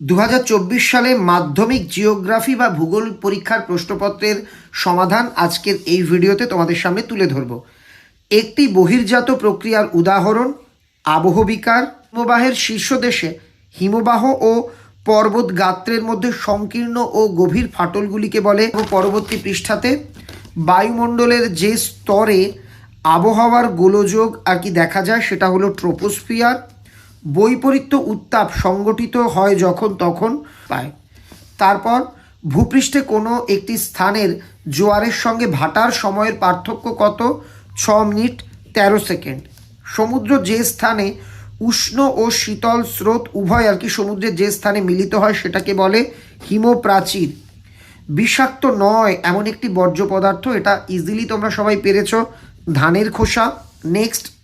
দু হাজার চব্বিশ সালে মাধ্যমিক জিওগ্রাফি বা ভূগোল পরীক্ষার প্রশ্নপত্রের সমাধান আজকের এই ভিডিওতে তোমাদের সামনে তুলে ধরব। একটি বহির্জাত প্রক্রিয়ার উদাহরণ আবহবিকার হিমবাহের শীর্ষ দেশে হিমবাহ ও পর্বত গাত্রের মধ্যে সংকীর্ণ ও গভীর ফাটলগুলিকে বলে পরবর্তী পৃষ্ঠাতে বায়ুমণ্ডলের যে স্তরে আবহাওয়ার গোলযোগ আর কি দেখা যায় সেটা হলো ট্রোপোস্ফিয়ার বৈপরীত্য উত্তাপ সংগঠিত হয় যখন তখন পায়। তারপর ভূপৃষ্ঠে কোনো একটি স্থানের জোয়ারের সঙ্গে ভাটার সময়ের পার্থক্য কত? ছ মিনিট, তেরো সেকেন্ড। সমুদ্র যে স্থানে উষ্ণ ও শীতল স্রোত উভয় আর কি সমুদ্রের যে স্থানে মিলিত হয় সেটাকে বলে হিমপ্রাচীর। বিষাক্ত নয়, এমন একটি বর্জ্য পদার্থ, এটা ইজিলি তোমরা সবাই পেরেছ। ধানের খোসা। নেক্সট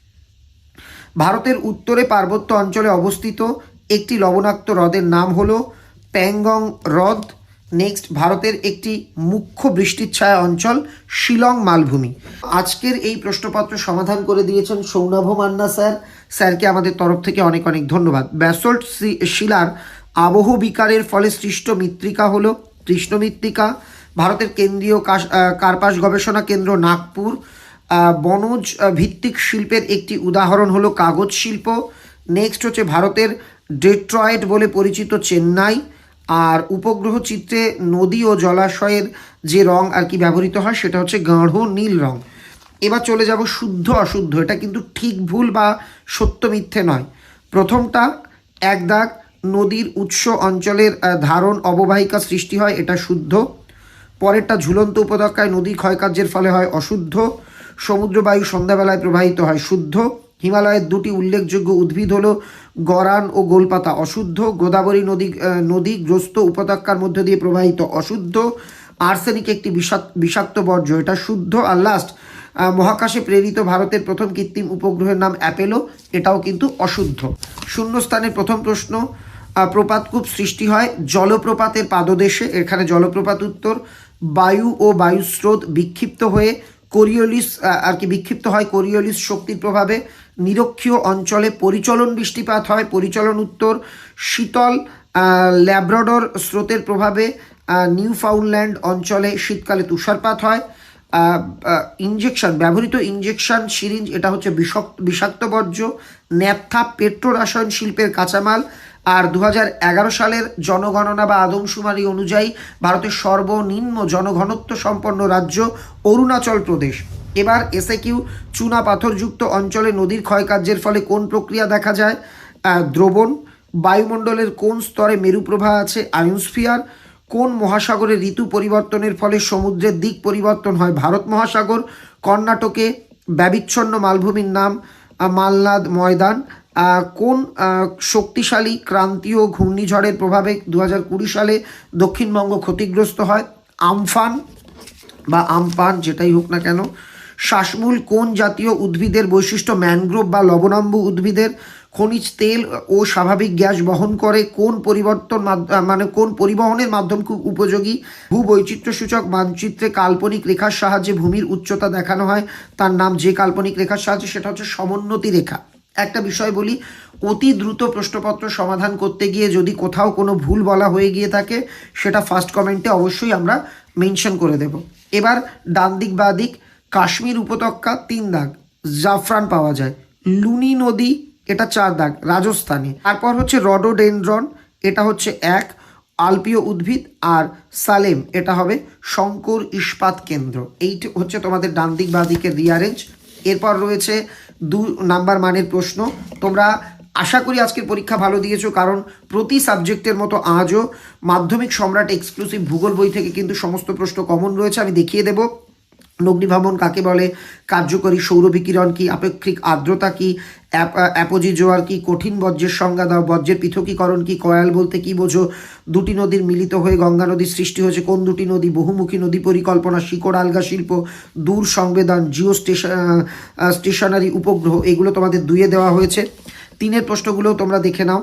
ভারতের উত্তরে পার্বত্য অঞ্চলে অবস্থিত একটি লবণাক্ত হ্রদের নাম হলো প্যাংগং হ্রদ। নেক্সট ভারতের একটি মুখ্য বৃষ্টির ছায়া অঞ্চল শিলং মালভূমি। আজকের এই প্রশ্নপত্র সমাধান করে দিয়েছেন সৌনভ মান্না স্যার। স্যারকে আমাদের তরফ থেকে অনেক অনেক ধন্যবাদ। ব্যাসল্ট শিলার আবহ বিকারের ফলে সৃষ্ট মৃত্তিকা হল কৃষ্ণ মৃত্তিকা ভারতের কেন্দ্রীয় কার্পাস গবেষণা কেন্দ্র নাগপুর। বনজ ভিত্তিক শিল্পের একটি উদাহরণ হলো কাগজ শিল্প। নেক্সট হচ্ছে ভারতের ডেট্রয়েট বলে পরিচিত চেন্নাই। আর উপগ্রহ চিত্রে নদী ও জলাশয়ের যে রং আর কি ব্যবহৃত হয়, সেটা হচ্ছে গাঢ় নীল রং। এবার চলে যাব শুদ্ধ অশুদ্ধ। এটা কিন্তু ঠিক ভুল বা সত্য মিথ্যে নয়। প্রথমটা, এক দাগ নদীর উৎস অঞ্চলের ধারণ অববাহিকা সৃষ্টি হয়, এটা শুদ্ধ। পরেরটা ঝুলন্ত উপত্যকায় নদী ক্ষয়কার্যের ফলে হয় অশুদ্ধ। সমুদ্র বায়ু সন্ধ্যাবেলায় প্রবাহিত হয় শুদ্ধ। হিমালয়ের দুটি উল্লেখযোগ্য উদ্ভিদ হল গরান ও গোলপাতা। অশুদ্ধ, গোদাবরী নদী নদী গ্রস্ত উপত্যকার মধ্য দিয়ে প্রবাহিত অশুদ্ধ। আর্সেনিক একটি বিষাক্ত বিষাক্ত বর্জ্য, এটা শুদ্ধ। আর লাস্ট মহাকাশে প্রেরিত ভারতের প্রথম কৃত্রিম উপগ্রহের নাম অ্যাপেলো, এটাও কিন্তু অশুদ্ধ। শূন্যস্থানের প্রথম প্রশ্ন প্রপাতকূপ সৃষ্টি হয় জলপ্রপাতের পাদদেশে, এখানে জলপ্রপাত উত্তর। বায়ু ও বায়ুস্রোত বিক্ষিপ্ত হয়ে কোরিওলিস আর কি বিক্ষিপ্ত হয় কোরিওলিস শক্তির প্রভাবে। নিরক্ষীয় অঞ্চলে পরিচলন বৃষ্টিপাত হয়, পরিচলন উত্তর। শীতল ল্যাব্রাডর স্রোতের প্রভাবে নিউ ফাউন্ডল্যান্ড অঞ্চলে শীতকালে তুষারপাত হয়। ইঞ্জেকশন ব্যবহৃত ইঞ্জেকশন সিরিঞ্জ, এটা হচ্ছে বিষাক্ত বিষাক্ত বর্জ্য। ন্যাপথা পেট্রো রসায়ন শিল্পের কাঁচামাল। আর দু হাজার এগারো সালের জনগণনা বা আদমশুমারি অনুযায়ী ভারতের সর্বনিম্ন জনঘনত্ব সম্পন্ন রাজ্য অরুণাচল প্রদেশ। এবার এসে কিউ চুনা পাথরযুক্ত অঞ্চলে নদীর ক্ষয়কার্যের ফলে কোন প্রক্রিয়া দেখা যায়? দ্রবণ বায়ুমণ্ডলের কোন স্তরে মেরুপ্রভা আছে? আয়নস্ফিয়ার কোন মহাসাগরে ঋতু পরিবর্তনের ফলে সমুদ্রের দিক পরিবর্তন হয়? ভারত মহাসাগর কর্ণাটকে ব্যবিচ্ছন্ন মালভূমির নাম আহ, মালনাদ ময়দান কোন শক্তিশালী ক্রান্তীয় ঘূর্ণিঝড়ের প্রভাবে দু সালে দক্ষিণবঙ্গ ক্ষতিগ্রস্ত হয়? আমফান বা আমপান যেটাই হোক না কেন। শ্বাসমূল কোন জাতীয় উদ্ভিদের বৈশিষ্ট্য? ম্যানগ্রোভ বা লবণাম্বু উদ্ভিদের খনিজ তেল ও স্বাভাবিক গ্যাস বহন করে। কোন পরিবর্তন মানে কোন পরিবহনের মাধ্যম খুব উপযোগী? ভূবৈচিত্র্যসূচক মানচিত্রে কাল্পনিক রেখার সাহায্যে ভূমির উচ্চতা দেখানো হয়। তার নাম যে কাল্পনিক রেখার সাহায্যে, সেটা হচ্ছে সমোন্নতি রেখা। একটা বিষয় বলি, অতি দ্রুত প্রশ্নপত্র সমাধান করতে গিয়ে যদি কোথাও কোনো ভুল বলা হয়ে গিয়ে থাকে, সেটা ফার্স্ট কমেন্টে অবশ্যই আমরা মেনশন করে দেব। এবার ডান দিক, বা দিক, কাশ্মীর উপত্যকা তিন দাগ, জাফরান পাওয়া যায়। লুনি নদী, এটা চার দাগ, রাজস্থানে। তারপর হচ্ছে রডোডেন্ড্রন, এটা হচ্ছে এক, আলপীয় উদ্ভিদ, আর সালেম, এটা হবে শঙ্কর ইস্পাত কেন্দ্র। এই হচ্ছে তোমাদের ডান দিক, বা দিকের রিয়ারেঞ্জ এরপর রয়েছে দু নাম্বার মানের প্রশ্ন। তোমরা আশা করি আজকের পরীক্ষা ভালো দিয়েছ, কারণ প্রতি সাবজেক্টের মতো আজও মাধ্যমিক সম্রাট এক্সক্লুসিভ ভূগোল বই থেকে কিন্তু সমস্ত প্রশ্ন কমন রয়েছে। আমি দেখিয়ে দেবো। অগ্নিভবন কাকে বলে? কার্যকরী সৌর বিকিরণ কি? আপেক্ষিক আর্দ্রতা কি? অ্যাপ- অ্যাপোজি জোয়ার কি? কঠিন বর্জ্যের সংজ্ঞা দাও। বর্জ্যের পৃথকীকরণ কি? কয়াল বলতে কি বোঝো? দুটি নদীর মিলিত হয়ে গঙ্গা নদীর সৃষ্টি হয়েছে। কোন দুটি নদী? বহুমুখী নদী পরিকল্পনা, শিকড়, আলগা শিল্প, দূর সংবেদন জিও স্টেশন স্টেশনারি উপগ্রহ, এগুলো তোমাদের দুইয়ে দেওয়া হয়েছে। তিনের প্রশ্নগুলোও তোমরা দেখে নাও।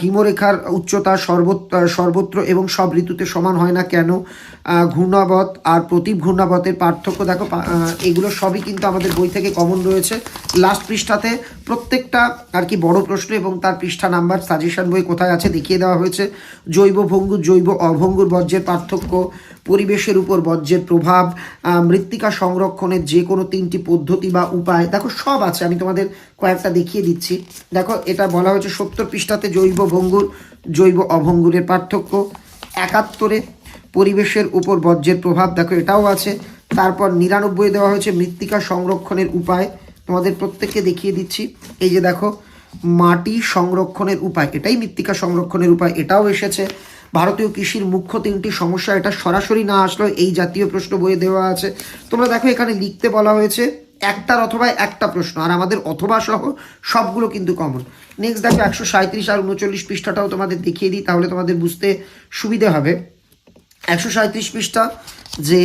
হিমরেখার উচ্চতা সর্বত সর্বত্র এবং সব ঋতুতে সমান হয় না কেন? ঘূর্ণাবত আর প্রতীপ ঘূর্ণাবতের পার্থক্য দেখো এগুলো সবই কিন্তু আমাদের বই থেকে কমন রয়েছে। লাস্ট পৃষ্ঠাতে প্রত্যেকটা আর কি বড় প্রশ্ন এবং তার পৃষ্ঠা নাম্বার সাজেশন বই কোথায় আছে দেখিয়ে দেওয়া হয়েছে। জৈব ভঙ্গুর, জৈব অভঙ্গুর বর্জ্যের পার্থক্য, পরিবেশের উপর বর্জ্যের প্রভাব মৃত্তিকা সংরক্ষণের যে কোনো তিনটি পদ্ধতি বা উপায়, দেখো সব আছে, আমি তোমাদের কয়েকটা দেখিয়ে দিচ্ছি। দেখো, এটা বলা হয়েছে সত্তর পৃষ্ঠাতে জৈব ভঙ্গুর, জৈব অভঙ্গুরের পার্থক্য। একাত্তরে, পরিবেশের উপর বর্জ্যের প্রভাব। দেখো, এটাও আছে। তারপর নিরানব্বই দেওয়া হয়েছে মৃত্তিকা সংরক্ষণের উপায়। তোমাদের প্রত্যেককে দেখিয়ে দিচ্ছি। এই যে দেখো, মাটি সংরক্ষণের উপায়। এটাই মৃত্তিকা সংরক্ষণের উপায়। এটাও এসেছে। ভারতীয় কৃষির মুখ্য তিনটি সমস্যা। এটা সরাসরি না আসলেও এই জাতীয় প্রশ্ন বইয়ে দেওয়া আছে। তোমরা দেখো, এখানে লিখতে বলা হয়েছে একটার অথবা একটা প্রশ্ন, আর আমাদের অথবা সহ সবগুলো কিন্তু কমন নেক্সট দেখো, একশো সাঁত্রিশ আর উনচল্লিশ পৃষ্ঠাটাও তোমাদের দেখিয়ে দিই, তাহলে তোমাদের বুঝতে সুবিধে হবে। একশো সাঁত্রিশ পৃষ্ঠা, যে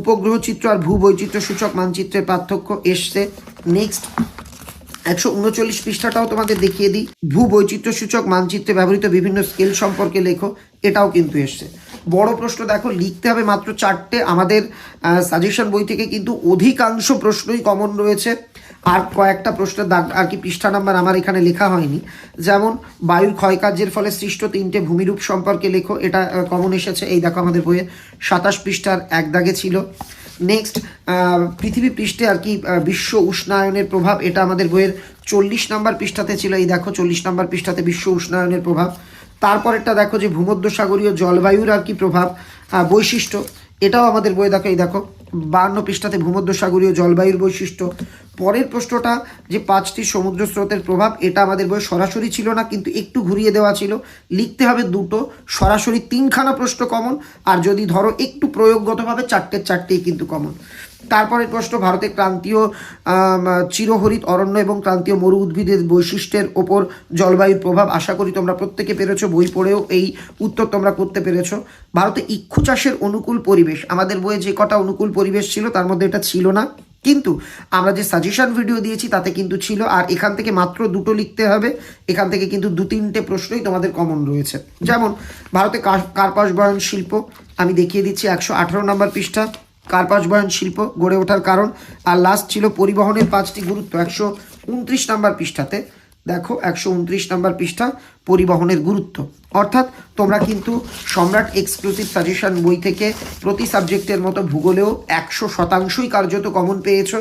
উপগ্রহ চিত্র আর ভূবৈচিত্র্য সূচক মানচিত্রের পার্থক্য এসছে। নেক্সট একশো উনচল্লিশ পৃষ্ঠাটাও তোমাদের দেখিয়ে দিই। ভূ বৈচিত্র্য সূচক মানচিত্রে ব্যবহৃত বিভিন্ন স্কেল সম্পর্কে লেখো, এটাও কিন্তু এসছে। বড় প্রশ্ন দেখো, লিখতে হবে মাত্র চারটে। আমাদের সাজেশন বই থেকে কিন্তু অধিকাংশ প্রশ্নই কমন রয়েছে। আর কয়েকটা প্রশ্নের দাগ, আর কি পৃষ্ঠা নাম্বার আমার এখানে লেখা হয়নি। যেমন বায়ুর ক্ষয়কার্যের ফলে সৃষ্ট তিনটে ভূমিরূপ সম্পর্কে লেখো, এটা কমন এসেছে। এই দেখো আমাদের বইয়ে, সাতাশ পৃষ্ঠার এক দাগে ছিল। নেক্সট পৃথিবী পৃষ্ঠে আর কি বিশ্ব উষ্ণায়নের প্রভাব, এটা আমাদের বইয়ের চল্লিশ নাম্বার পৃষ্ঠাতে ছিল। এই দেখো, চল্লিশ নাম্বার পৃষ্ঠাতে বিশ্ব উষ্ণায়নের প্রভাব। তারপরেরটা দেখো যে ভূমধ্যসাগরীয় জলবায়ুর আর কি প্রভাব বৈশিষ্ট্য। এটাও আমাদের বইয়ে দেখো এই দেখো বান্ন পৃষ্ঠাতে ভূমধ্যসাগরীয় জলবায়ুর বৈশিষ্ট্য। পরের প্রশ্নটা যে পাঁচটি সমুদ্র স্রোতের প্রভাব, এটা আমাদের বইয়ে সরাসরি ছিল না, কিন্তু একটু ঘুরিয়ে দেওয়া ছিল। লিখতে হবে দুটো, সরাসরি তিনখানা প্রশ্ন কমন আর যদি ধরো একটু প্রয়োগগতভাবে চারটে চারটেই কিন্তু কমন তারপরের প্রশ্ন, ভারতে ক্রান্তীয় চিরহরিত অরণ্য এবং ক্রান্তীয় মরু উদ্ভিদের বৈশিষ্ট্যের ওপর জলবায়ুর প্রভাব। আশা করি তোমরা প্রত্যেকে পেরেছ, বই পড়েও এই উত্তর তোমরা করতে পেরেছ। ভারতে ইক্ষু চাষের অনুকূল পরিবেশ, আমাদের বইয়ে যে কটা অনুকূল পরিবেশ ছিল তার মধ্যে এটা ছিল না। কিন্তু আমরা যে সাজেশন ভিডিও দিয়েছি তাতে কিন্তু ছিল, আর এখান থেকে মাত্র দুটো লিখতে হবে। এখান থেকে কিন্তু দু তিনটে প্রশ্নই তোমাদের কমন রয়েছে। যেমন, ভারতে কার- কার্পাস বয়ন শিল্প, আমি দেখিয়ে দিচ্ছি একশো আঠারো নম্বর পৃষ্ঠা। কার্পাস বয়ন শিল্প গড়ে ওঠার কারণ। আর লাস্ট ছিল পরিবহনের পাঁচটি গুরুত্ব, একশো উনত্রিশ নাম্বার পৃষ্ঠাতে। দেখো, একশো উনত্রিশ নাম্বার পৃষ্ঠা, পরিবহনের গুরুত্ব। অর্থাৎ তোমরা কিন্তু সম্রাট এক্সক্লুসিভ সাজেশন বই থেকে প্রতি সাবজেক্টের মতো ভূগোলেও একশো শতাংশই কার্যত কমন পেয়েছ।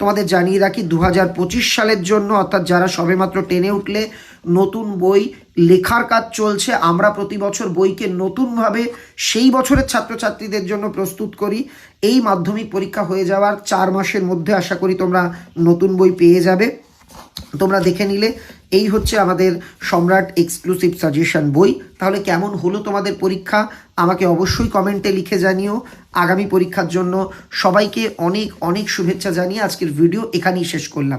তোমাদের জানিয়ে রাখি দু হাজার পঁচিশ সালের জন্য, অর্থাৎ যারা সবেমাত্র টেনে উঠলে নতুন বই লেখার কাজ চলছে। আমরা প্রতি বছর বইকে নতুনভাবে সেই বছরের ছাত্রছাত্রীদের জন্য প্রস্তুত করি। এই মাধ্যমিক পরীক্ষা হয়ে যাওয়ার চার মাসের মধ্যে আশা করি তোমরা নতুন বই পেয়ে যাবে। তোমরা দেখে নিলে এই হচ্ছে আমাদের সম্রাট এক্সক্লুসিভ সাজেশন বই। তাহলে কেমন হলো তোমাদের পরীক্ষা? আমাকে অবশ্যই কমেন্টে লিখে জানিও। আগামী পরীক্ষার জন্য সবাইকে অনেক অনেক শুভেচ্ছা জানিয়ে আজকের ভিডিও এখানেই শেষ করলাম।